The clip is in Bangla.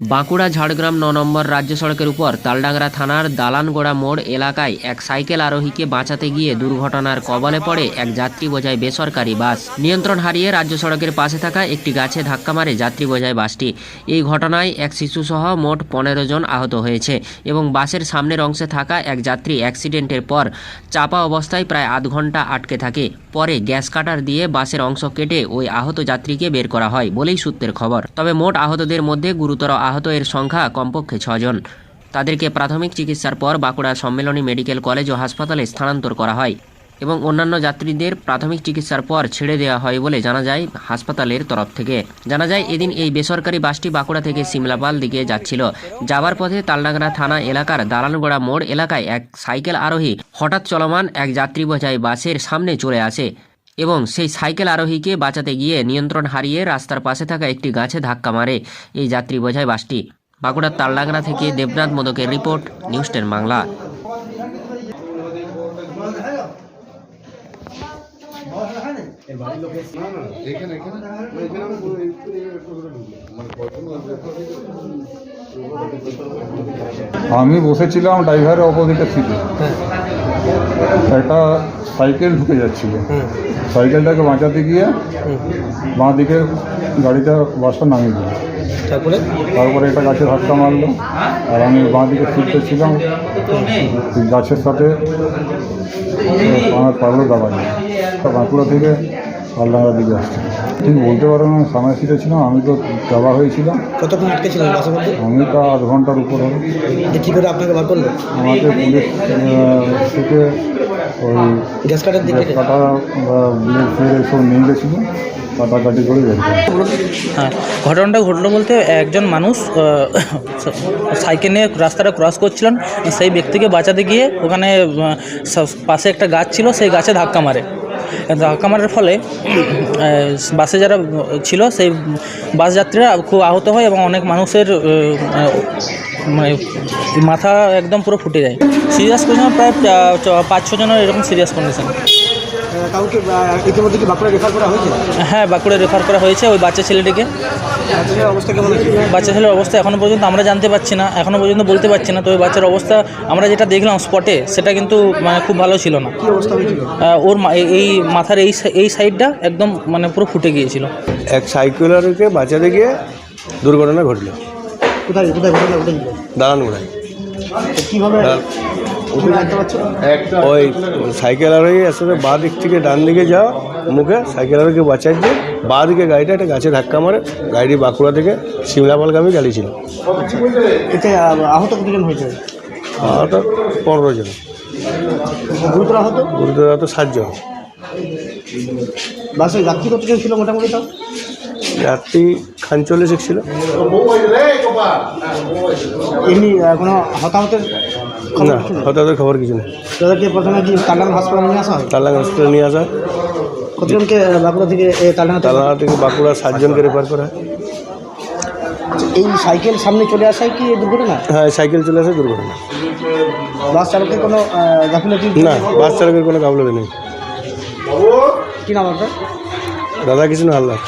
বাঁকুড়া, ঝাড়গ্রাম, ন নম্বর রাজ্য সড়কের উপর তালডাংরা থানার দালানগোড়া মোড় এলাকায় এক সাইকেল আরোহীকে বাঁচাতে গিয়ে দুর্ঘটনার কবলে পড়ে এক যাত্রী বোঝায় বেসরকারি বাস। নিয়ন্ত্রণ হারিয়ে রাজ্য সড়কের পাশে থাকা একটি গাছে ধাক্কা মারে যাত্রী বোঝায় বাসটি। এই ঘটনায় এক শিশুসহ মোট পনেরো জন আহত হয়েছে এবং বাসের সামনের অংশে থাকা এক যাত্রী অ্যাক্সিডেন্টের পর চাপা অবস্থায় প্রায় আধ ঘণ্টা আটকে থাকে। পরে গ্যাস কাটার দিয়ে বাসের অংশ কেটে ওই আহত যাত্রীকে বের করা হয় বলেই সূত্রের খবর। তবে মোট আহতদের মধ্যে গুরুতর আহত এর সংখ্যা কমপক্ষে ছজন তাদেরকে প্রাথমিক চিকিৎসার পর বাঁকুড়া সম্মেলনী মেডিকেল কলেজ ও হাসপাতালে স্থানান্তর করা হয় এবং অন্যান্য যাত্রীদের প্রাথমিক চিকিৎসার পর ছেড়ে দেওয়া হয় বলে জানা যায় হাসপাতালের তরফ থেকে। জানা যায়, এদিন এই বেসরকারি বাসটি বাঁকুড়া থেকে সিমলাপাল দিকে যাচ্ছিল। যাবার পথে তালডাংরা থানা এলাকার দালানগোড়া মোড় এলাকায় এক সাইকেল আরোহী হঠাৎ চলমান এক যাত্রী বোঝাই বাসের সামনে চলে আসে। এবং সেই সাইকেল আরোহীকে বাঁচাতে গিয়ে নিয়ন্ত্রণ হারিয়ে রাস্তার পাশে থাকা একটি গাছে ধাক্কা মারে এই যাত্রী বোঝায় বাসটি। বাঁকুড়ার তালডাংরা থেকে দেবনাথ মোদকের রিপোর্ট, নিউজ টেন বাংলা। আমি বসেছিলাম ড্রাইভারের অপোজিটের সিটে। একটা সাইকেল ঢুকে যাচ্ছিল। সাইকেলটাকে বাঁচাতে গিয়ে বাঁ দিকে গাড়িটা বাসটা নামিয়ে দিল। তারপরে? তারপরে একটা গাছের ধাক্কা মারলো। আর আমি বাঁ দিকে ফিরতে ছিলাম। গাছের সাথে আমার পাগলো দাবাই বাঁকুড়া থেকে পাল্লাঙ্গার দিকে আসছে। ঠিক বলতে পারব না সামনে সিটে ছিলাম আমি তো দাবা হয়েছিলাম। কতক্ষণ আটকে ছিলেন বাসের মধ্যে আমি তো আধ ঘণ্টার উপর হবে। কী করে আপনাকে বার করল? আমাকে পুলিশ থেকে ওই গ্যাস কাটার দিক কাটা বা ফ্লেড এসব নিয়ে গেছিল কাটাকাটি করে হ্যাঁ ঘটনাটা ঘটলো বলতে একজন মানুষ সাইকেল নিয়ে রাস্তাটা ক্রস করছিলেন সেই ব্যক্তিকে বাঁচাতে গিয়ে ওখানে পাশে একটা গাছ ছিল সেই গাছে ধাক্কা মারে। ধাক্কা মারার ফলে বাসে যারা ছিল, সেই বাস যাত্রীরা খুব আহত হয় এবং অনেক মানুষের মানে মাথা একদম পুরো ফুটে যায়। সিরিয়াস কন্ডিশন প্রায় পাঁচ ছজনের এরকম সিরিয়াস কন্ডিশন। কাউকে ইতিমধ্যে কি বাঁকুড়া রেফার করা হয়েছে? হ্যাঁ বাঁকুড়া রেফার করা হয়েছে ওই বাচ্চা ছেলেটিকে। অবস্থা কেমন বাচ্চা ছেলের অবস্থা এখনও পর্যন্ত আমরা জানতে পারছি না এখনও পর্যন্ত বলতে পারছি না তবে বাচ্চার অবস্থা আমরা যেটা দেখলাম স্পটে সেটা কিন্তু মানে খুব ভালো ছিল না। কী অবস্থা হয়েছিল? আহ, ওর এই- মাথার এই এই সাইডটা একদম মানে পুরো ফুটে গিয়েছিল। এক সাইকেলারকে বাঁচাতে গিয়ে দুর্ঘটনা ঘটল। কোথায় কোথায় ঘটনা ঘটেছিল তো কীভাবে ওই সাইকেল আরোহী আসলে বাঁ দিক থেকে ডান দিকে যাওয়া মুখে সাইকেল আরোহীকে বাঁচাচ্ছে বাঁ দিকে গাড়িটা একটা গাছে ধাক্কা মারে গাড়ি বাঁকুড়া থেকে সিমলাপালগামী গাড়ি ছিল এতে আহত কতজন হয়েছে? আর পনেরো জন। গুরুতর আহত? গুরুতর তো সাতজন। বাসে যাত্রী কতজন ছিল মোটামুটি তাও? যাত্রী খান চল্লিশ ছিল এমনি কোনো হতাহতের না হতাহতের খবর কিছু নেই। তাদেরকে প্রথমে কি তালাম হাসপাতাল নিয়ে আসা হয়? তালাং হসপিটালে নিয়ে আসা কতজনকে আহ, বাঁকুড়া থেকে তালাম তালাঙ্গা থেকে বাঁকুড়া সাতজনকে রেফার করা হয়। এই সাইকেল সামনে চলে আসায় কি দুর্ঘটনা? হ্যাঁ সাইকেল চলে আসে দুর্ঘটনা। বাস চালকের কোনো গাফিলতি? না বাস চালকের কোনো গাফলতি নেই। কি নাম আপনার? রাধাকৃষ্ণ হালদার